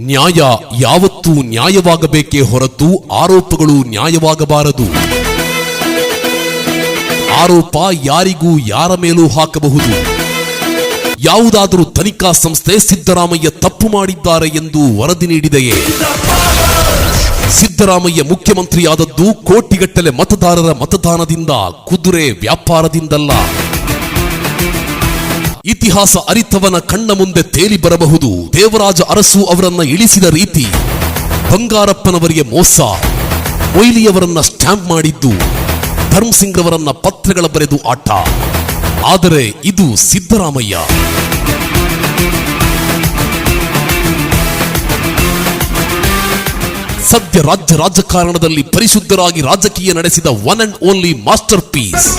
ನ್ಯಾಯ ಯಾವತ್ತೂ ನ್ಯಾಯವಾಗಬೇಕೇ ಹೊರತು ಆರೋಪಗಳು ನ್ಯಾಯವಾಗಬಾರದು. ಆರೋಪ ಯಾರಿಗೂ ಯಾರ ಮೇಲೂ ಹಾಕಬಹುದು. ಯಾವುದಾದರೂ ತನಿಖಾ ಸಂಸ್ಥೆ ಸಿದ್ದರಾಮಯ್ಯ ತಪ್ಪು ಮಾಡಿದ್ದಾರೆ ಎಂದು ವರದಿ ನೀಡಿದೆಯೇ? ಸಿದ್ದರಾಮಯ್ಯ ಮುಖ್ಯಮಂತ್ರಿಯಾದದ್ದು ಕೋಟಿಗಟ್ಟಲೆ ಮತದಾರರ ಮತದಾನದಿಂದ ಕುದುರೆ ವ್ಯಾಪಾರದಿಂದಲ್ಲ. ಇತಿಹಾಸ ಅರಿತವನ ಕಣ್ಣ ಮುಂದೆ ತೇಲಿ ಬರಬಹುದು. ದೇವರಾಜ ಅರಸು ಅವರನ್ನ ಇಳಿಸಿದ ರೀತಿ ಬಂಗಾರಪ್ಪನವರಿಗೆ ಮೋಸ. ಮೊಯ್ಲಿಯವರನ್ನ ಸ್ಟ್ಯಾಂಪ್ ಮಾಡಿದ್ದು ಧರ್ಮಸಿಂಗ್ ರವರನ್ನ ಪತ್ರಗಳ ಬರೆದು ಆಟ. ಆದರೆ ಇದು ಸಿದ್ದರಾಮಯ್ಯ. ಸದ್ಯ ರಾಜ್ಯ ರಾಜಕಾರಣದಲ್ಲಿ ಪರಿಶುದ್ಧರಾಗಿ ರಾಜಕೀಯ ನಡೆಸಿದ one and only master piece